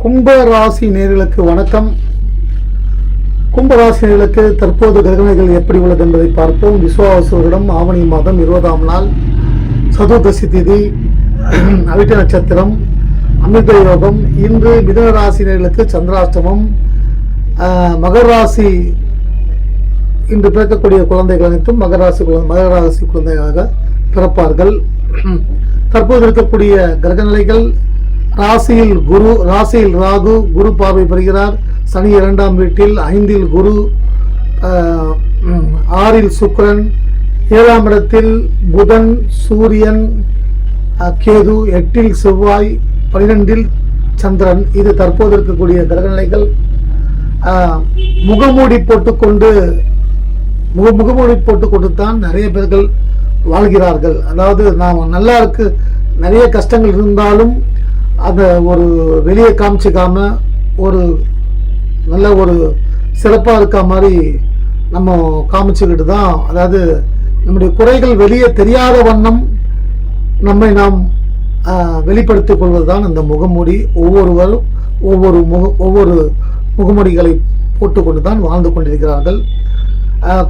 கும்ப ராசி நேர்களுக்கு வணக்கம். கும்பராசி நேர்களுக்கு தற்போது கிரகணைகள் எப்படி உள்ளது என்பதை பார்ப்போம். விஸ்வாவசுவரிடம் ஆவணி மாதம் இருபதாம் நாள் சதுர்தசி திதி அவிட்ட நட்சத்திரம் அமிர்த யோகம். இன்று மிதுன நேர்களுக்கு சந்திராஷ்டமம். மகர ராசி இன்று பிறக்கக்கூடிய குழந்தைகள் அனைத்தும் மகர ராசி குழந்தை மகர ராசி குழந்தைகளாக பிறப்பார்கள். தற்போது இருக்கக்கூடிய கிரகநிலைகள் ராசியில் குரு ராசியில் ராகு குரு பார்வை பெறுகிறார். சனி இரண்டாம் வீட்டில் ஐந்தில் குரு ஆறில் சுக்கரன் ஏழாம் இடத்தில் புதன் சூரியன் கேது எட்டில் செவ்வாய் பனிரெண்டில் சந்திரன். இது தற்போது இருக்கக்கூடிய கிரகநிலைகள். முகமூடி போட்டுக்கொண்டு முக முகமூடி போட்டுக்கொண்டு தான் நிறைய பேர்கள் வாழ்கிறார்கள். அதாவது நாம் நல்லா இருக்கு. நிறைய கஷ்டங்கள் இருந்தாலும் அதை ஒரு வெளியே காமிச்சிக்காம ஒரு நல்ல ஒரு சிறப்பாக இருக்க மாதிரி நம்ம காமிச்சுக்கிட்டு தான் அதாவது நம்முடைய குறைகள் வெளியே தெரியாத வண்ணம் நம்மை நாம் வெளிப்படுத்திக் கொள்வது தான் இந்த முகமூடி. ஒவ்வொருவரும் ஒவ்வொரு முக ஒவ்வொரு முகமூடிகளை போட்டுக்கொண்டு தான் வாழ்ந்து கொண்டிருக்கிறார்கள்.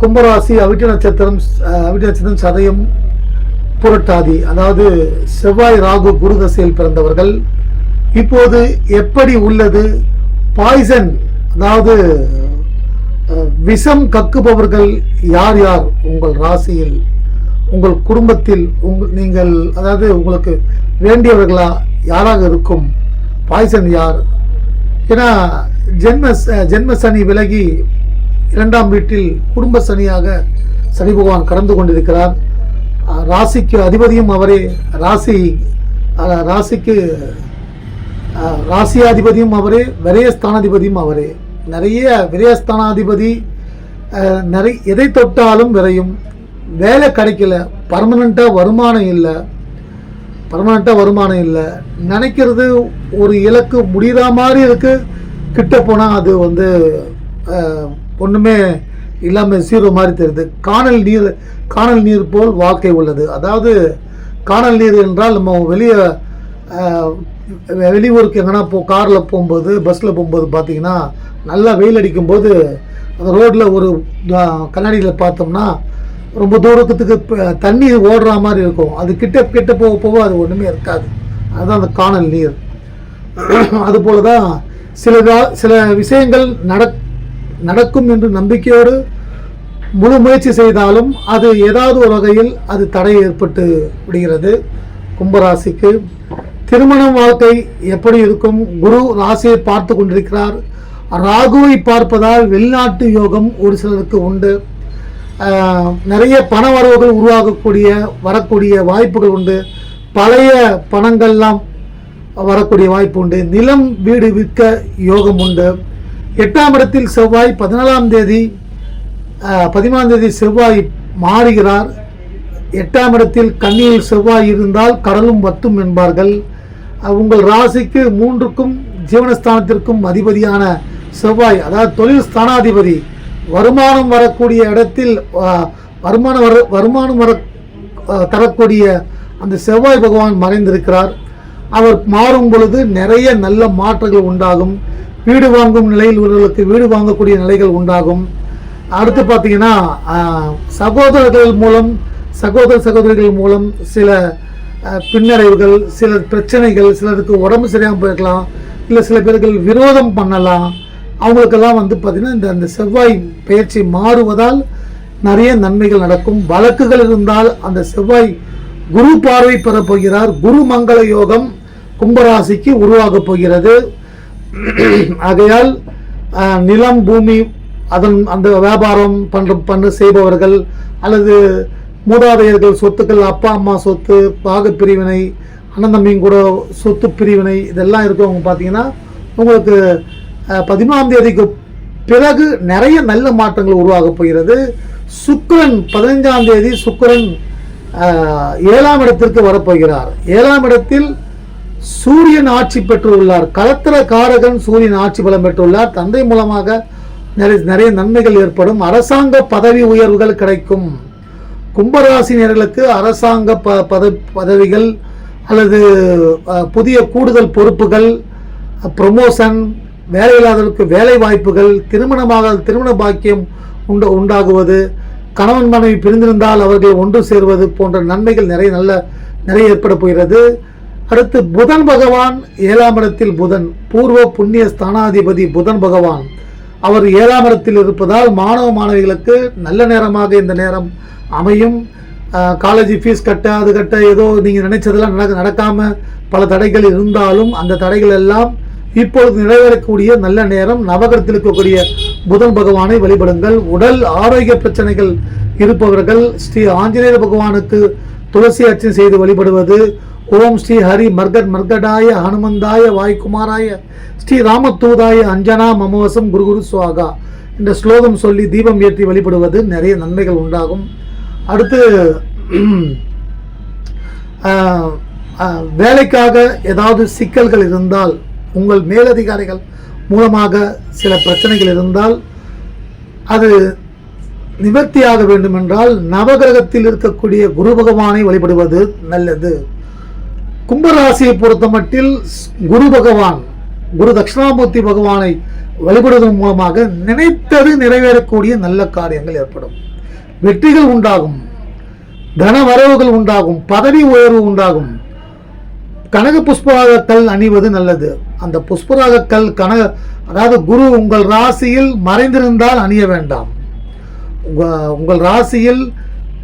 கும்பராசி அவிட்ட நட்சத்திரம் ஆஹ், அவிட்ட நட்சத்திரம் சதயம் புரட்டாதி அதாவது செவ்வாய் ராகு குரு தசையில் பிறந்தவர்கள் இப்போது எப்படி உள்ளது? பாய்சன் அதாவது விஷம் கக்குபவர்கள் யார் யார்? உங்கள் ராசியில் உங்கள் குடும்பத்தில் உங்கள் நீங்கள் அதாவது உங்களுக்கு வேண்டியவர்களா யாராக இருக்கும்? பாய்சன் யார்? ஏன்னா ஜென்ம ச- ஜென்ம சனி விலகி இரண்டாம் வீட்டில் குடும்ப சனியாக சனி பகவான் கடந்து கொண்டிருக்கிறார். ராசிக்கு அதிபதியும் அவரே. ராசி ராசிக்கு ராசியாதிபதியும் அவரே விரயஸ்தானாதிபதியும் அவரே. நிறைய விரயஸ்தானாதிபதி நிறைய எதை தொட்டாலும் விரையும். வேலை கிடைக்கல பர்மனண்ட்டாக வருமானம் இல்லை. பர்மனண்ட்டாக வருமானம் இல்லை. நினைக்கிறது ஒரு இலக்கு முடிகிற மாதிரி இருக்குது கிட்ட போனால் அது வந்து ஒன்றுமே இல்லாமல் ஜீரோ மாதிரி தெரியுது. காணல் நீர் காணல் நீர் போல் வாழ்க்கை உள்ளது. அதாவது காணல் நீர் என்றால் நம்ம வெளியே வெ- வெளியூருக்கு எங்கன்னா போ காரில் போகும்போது பஸ்ஸில் போகும்போது பார்த்தீங்கன்னா நல்லா வெயில் அடிக்கும்போது அந்த ரோட்டில் ஒரு கண்ணாடியில் பார்த்தோம்னா ரொம்ப தூரத்துக்கு தண்ணி ஓடுற மாதிரி இருக்கும். அது கிட்ட கிட்ட போக போக அது ஒன்றுமே இருக்காது. அதுதான் அந்த காணல் நீர். அதுபோல தான் சில சில விஷயங்கள் நட நடக்கும் என்று நம்பிக்கையோடு முழு முயற்சி செய்தாலும் அது ஏதாவது ஒரு வகையில் அது தடை ஏற்பட்டு விடுகிறது. கும்பராசிக்கு திருமணம் வாழ்க்கை எப்படி இருக்கும்? குரு ராசியை பார்த்து கொண்டிருக்கிறார். ராகுவை பார்ப்பதால் வெளிநாட்டு யோகம் ஒரு சிலருக்கு உண்டு. நிறைய பண வரவுகள் உருவாகக்கூடிய வரக்கூடிய வாய்ப்புகள் உண்டு. பழைய பணங்கள்லாம் வரக்கூடிய வாய்ப்பு உண்டு. நிலம் வீடு விற்க யோகம் உண்டு. எட்டாம் இடத்தில் செவ்வாய் பதினாலாம் தேதி பதிமூணாம் தேதி செவ்வாய் மாறுகிறார். எட்டாம் இடத்தில் கண்ணியில் செவ்வாய் இருந்தால் கடலும் வத்தும் என்பார்கள். உங்கள் ராசிக்கு மூன்றுக்கும் ஜீவனஸ்தானத்திற்கும் அதிபதியான செவ்வாய் அதாவது தொழில் ஸ்தானாதிபதி வருமானம் வரக்கூடிய இடத்தில் வருமானம் வர வருமானம் வர தரக்கூடிய அந்த செவ்வாய் பகவான் மறைந்திருக்கிறார். அவர் மாறும் பொழுது நிறைய நல்ல மாற்றங்கள் உண்டாகும். வீடு வாங்கும் நிலையில் உள்ளவர்களுக்கு வீடு வாங்கக்கூடிய நிலைகள் உண்டாகும். அடுத்து பார்த்தீங்கன்னா சகோதரர்கள் மூலம் சகோதர சகோதரிகள் மூலம் சில பின்னடைவுகள் சில பிரச்சனைகள் சிலருக்கு உடம்பு சரியாமல் போயிருக்கலாம் இல்லை சில பேர்கள் விரோதம் பண்ணலாம். அவங்களுக்கெல்லாம் வந்து பார்த்திங்கன்னா இந்த அந்த செவ்வாய் பயிற்சி மாறுவதால் நிறைய நன்மைகள் நடக்கும். வழக்குகள் இருந்தால் அந்த செவ்வாய் குரு பார்வை பெறப்போகிறார் குரு மங்கள யோகம் கும்பராசிக்கு உருவாகப் போகிறது. ஆகையால் நிலம் பூமி அதன் அந்த வியாபாரம் பண்ற பண்ண செய்பவர்கள் அல்லது மூதாதையர்கள் சொத்துக்கள் அப்பா அம்மா சொத்து பாக பிரிவினை அண்ணன் கூட சொத்து பிரிவினை இதெல்லாம் இருக்கவங்க பார்த்தீங்கன்னா உங்களுக்கு அஹ், பதிமூணாம் தேதிக்கு பிறகு நிறைய நல்ல மாற்றங்கள் உருவாகப் போகிறது. சுக்கிரன் பதினைஞ்சாம் தேதி சுக்கிரன் ஏழாம் இடத்திற்கு வரப்போகிறார். ஏழாம் இடத்தில் சூரியன் ஆட்சி பெற்றுள்ளார். கலத்திர காரகன் சூரியன் ஆட்சி பலம் பெற்றுள்ளார். தந்தை மூலமாக நிறைய நிறைய நன்மைகள் ஏற்படும். அரசாங்க பதவி உயர்வுகள் கிடைக்கும். கும்பராசினியர்களுக்கு அரசாங்க ப பத பதவிகள் அல்லது புதிய கூடுதல் பொறுப்புகள் ப்ரொமோஷன் வேலை இல்லாதவர்களுக்கு வேலை வாய்ப்புகள் திருமணமாக திருமண பாக்கியம் உண்டு உண்டாகுவது கணவன் மனைவி பிரிந்திருந்தால் அவர்கள் ஒன்று சேர்வது போன்ற நன்மைகள் நிறைய நல்ல நிறைய ஏற்பட போகிறது. அடுத்து புதன் பகவான் ஏழாம் இடத்தில் புதன் பூர்வ புண்ணிய ஸ்தானாதிபதி புதன் பகவான். அவர் ஏழாம் இடத்தில் இருப்பதால் மாணவ மாணவிகளுக்கு நல்ல நேரமாக இந்த நேரம் அமையும். காலேஜ் ஃபீஸ் கட்ட அது கட்ட ஏதோ நீங்கள் நினைச்சதெல்லாம் நடக்க நடக்காமல் பல தடைகள் இருந்தாலும் அந்த தடைகள் எல்லாம் இப்பொழுது நிறைவேறக்கூடிய நல்ல நேரம். நவகரத்தில் இருக்கக்கூடிய புதன் பகவானை வழிபடுங்கள். உடல் ஆரோக்கிய பிரச்சனைகள் இருப்பவர்கள் ஸ்ரீ ஆஞ்சநேயர் பகவானுக்கு துளசி அர்ச்சனை செய்து வழிபடுவது ஓம் ஸ்ரீ ஹரி மர்கட் மர்கடாய ஹனுமந்தாய வாய்குமாராய ஸ்ரீ ராமத்தூதாய அஞ்சனா மமவசம் குருகுரு சுவாகா என்ற ஸ்லோகம் சொல்லி தீபம் ஏற்றி வழிபடுவது நிறைய நன்மைகள் உண்டாகும். அடுத்து வேலைக்காக ஏதாவது சிக்கல்கள் இருந்தால் உங்கள் மேலதிகாரிகள் மூலமாக சில பிரச்சனைகள் இருந்தால் அது நிவர்த்தியாக வேண்டுமென்றால் நவகிரகத்தில் இருக்கக்கூடிய குரு பகவானை வழிபடுவது நல்லது. கும்பராசியை பொறுத்தமட்டில் குரு பகவான் குரு தட்சிணாமூர்த்தி பகவானை வழிபடுவதன் மூலமாக நினைத்தது நிறைவேறக்கூடிய நல்ல காரியங்கள் ஏற்படும். வெற்றிகள் உண்டாகும். தன வரவுகள் உண்டாகும். பதவி உயர்வு உண்டாகும். கனக புஷ்பராக கல் அணிவது நல்லது. அந்த புஷ்பராக கல் கனக அதாவது குரு உங்கள் ராசியில் மறைந்திருந்தால் அணிய வேண்டாம். உங்க- உங்கள் ராசியில்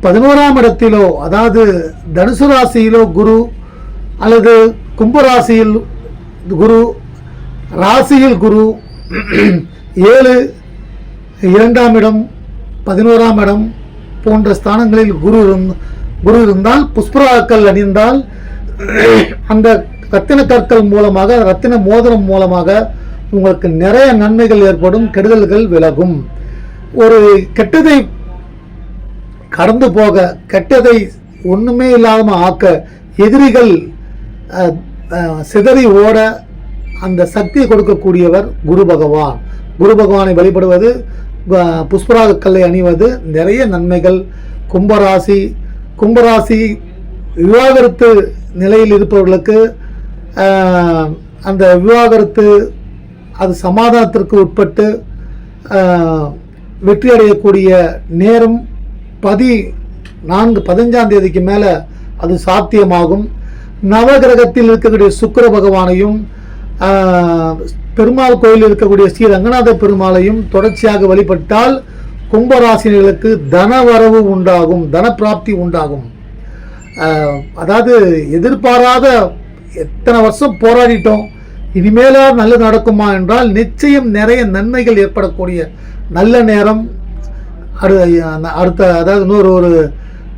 பதினோராம் இடத்திலோ அதாவது தனுசு ராசியிலோ குரு அல்லது கும்பராசியில் குரு ராசியில் குரு ஏழு இரண்டாம் இடம் பதினோராம் இடம் போன்ற ஸ்தானங்களில் குரு குரு இருந்தால் புஷ்பராக்கள் அணிந்தால் அந்த ரத்தின கற்கள் மூலமாக ரத்தின மோதிரம் மூலமாக உங்களுக்கு நிறைய நன்மைகள் ஏற்படும் கெடுதல்கள் விலகும். ஒரு கெட்டதை கடந்து போக கெட்டதை ஒன்றுமே இல்லாமல் ஆக்க எதிரிகள் சிதறி ஓட அந்த சக்தியை கொடுக்கக்கூடியவர் குரு பகவான். குரு பகவானை வழிபடுவது புஷ்பராக கல்லை அணிவது நிறைய நன்மைகள். கும்பராசி கும்பராசி விவாகரத்து நிலையில் இருப்பவர்களுக்கு அந்த விவாகரத்து அது சமாதானத்திற்கு உட்பட்டு வெற்றியடையக்கூடிய வெற்றி அடையக்கூடிய நேரம் பதி நான்கு பதினஞ்சாம் தேதிக்கு மேலே அது சாத்தியமாகும். நவகிரகத்தில் இருக்கக்கூடிய சுக்கர பகவானையும் பெருமாள் கோயிலில் இருக்கக்கூடிய ஸ்ரீ ரங்கநாத பெருமாளையும் தொடர்ச்சியாக வழிபட்டால் கும்பராசினிகளுக்கு தனவரவு உண்டாகும் தனப்பிராப்தி உண்டாகும். அதாவது எதிர்பாராத எத்தனை வருஷம் போராடிட்டோம் இனிமேலா நல்லது நடக்குமா என்றால் நிச்சயம் நிறைய நன்மைகள் ஏற்படக்கூடிய நல்ல நேரம். அடுத்த அடுத்த அதாவது இன்னொரு ஒரு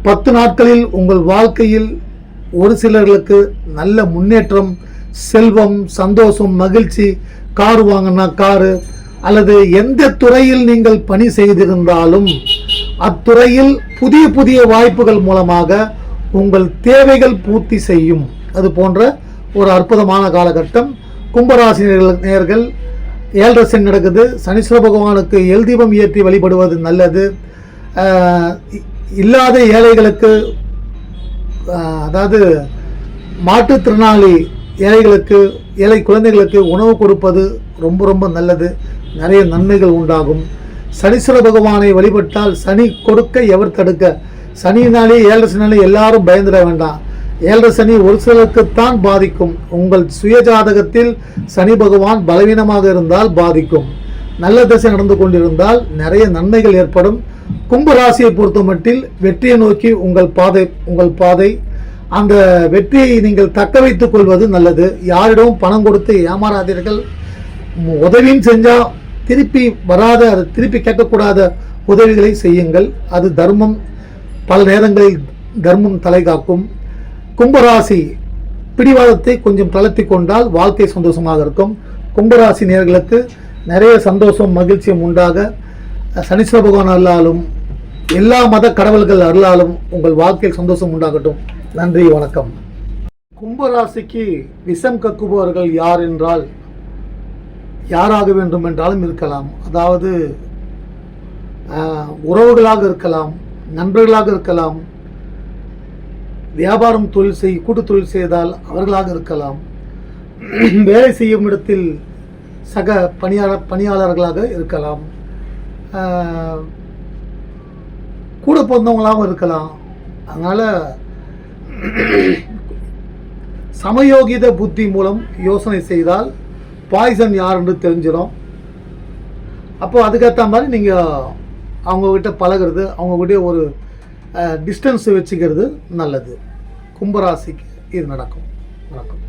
பத்து நாட்களில் உங்கள் வாழ்க்கையில் ஒரு சிலர்களுக்கு நல்ல முன்னேற்றம் செல்வம் சந்தோஷம் மகிழ்ச்சி கார் வாங்கினா காரு அல்லது எந்த துறையில் நீங்கள் பணி செய்திருந்தாலும் அத்துறையில் புதிய புதிய வாய்ப்புகள் மூலமாக உங்கள் தேவைகள் பூர்த்தி செய்யும். அது போன்ற ஒரு அற்புதமான காலகட்டம். கும்பராசி நேர்கள் ஏழரசன் சனி நடக்குது. சனீஸ்வர பகவானுக்கு எல் தீபம் ஏற்றி வழிபடுவது நல்லது. இல்லாத ஏழைகளுக்கு அதாவது மாற்றுத்திறனாளி ஏழைகளுக்கு ஏழை குழந்தைகளுக்கு உணவு கொடுப்பது ரொம்ப ரொம்ப நல்லது. நிறைய நன்மைகள் உண்டாகும். சனீஸ்வர பகவானை வழிபட்டால் சனி கொடுக்க எவர் தடுக்க? சனினாலே ஏழரை சனினாலே எல்லாரும் பயந்துட வேண்டாம். ஏழரை சனி ஒரு சிலருக்குத்தான் பாதிக்கும். உங்கள் சுய ஜாதகத்தில் சனி பகவான் பலவீனமாக இருந்தால் பாதிக்கும். நல்ல திசை நடந்து கொண்டிருந்தால் நிறைய நன்மைகள் ஏற்படும். கும்ப ராசியை பொறுத்தமட்டில் வெற்றியை நோக்கி உங்கள் பாதை உங்கள் பாதை. அந்த வெற்றியை நீங்கள் தக்க வைத்துக் கொள்வது நல்லது. யாரிடமும் பணம் கொடுத்து ஏமாறாதீர்கள். உதவியும் செஞ்சா திருப்பி வராத அது திருப்பி கேட்கக்கூடாத உதவிகளை செய்யுங்கள். அது தர்மம். பல நேரங்களில் தர்மம் தலை காக்கும். கும்பராசி பிடிவாதத்தை கொஞ்சம் தளர்த்தி கொண்டால் வாழ்க்கை சந்தோஷமாக இருக்கும். கும்பராசி நேர்களுக்கு நிறைய சந்தோஷம் மகிழ்ச்சியும் உண்டாக சனீஸ்வர பகவான் அருளாலும் எல்லா மத கடவுள்கள் அருளாலும் உங்கள் வாழ்க்கையில் சந்தோஷம் உண்டாகட்டும். நன்றி வணக்கம். கும்பராசிக்கு விஷம் கக்குபவர்கள் யார் என்றால் யாராக வேண்டும் என்றாலும் இருக்கலாம். அதாவது உறவுகளாக இருக்கலாம் நண்பர்களாக இருக்கலாம் வியாபாரம் தொழில் செய் கூட்டு தொழில் செய்தால் அவர்களாக இருக்கலாம். வேலை செய்யும் இடத்தில் சக பணியாளர் பணியாளர்களாக இருக்கலாம். கூட பிறந்தவங்களாகவும் இருக்கலாம். அதனால் சமயோகித புத்தி மூலம் யோசனை செய்தால் பாய்சன் யாருன்னு தெரிஞ்சிடும். அப்போ அதுக்கேற்ற மாதிரி நீங்கள் அவங்கக்கிட்ட பழகுறது அவங்கக்கிட்ட ஒரு டிஸ்டன்ஸ் வச்சுக்கிறது நல்லது. கும்பராசிக்கு இது நடக்கும். வணக்கம்.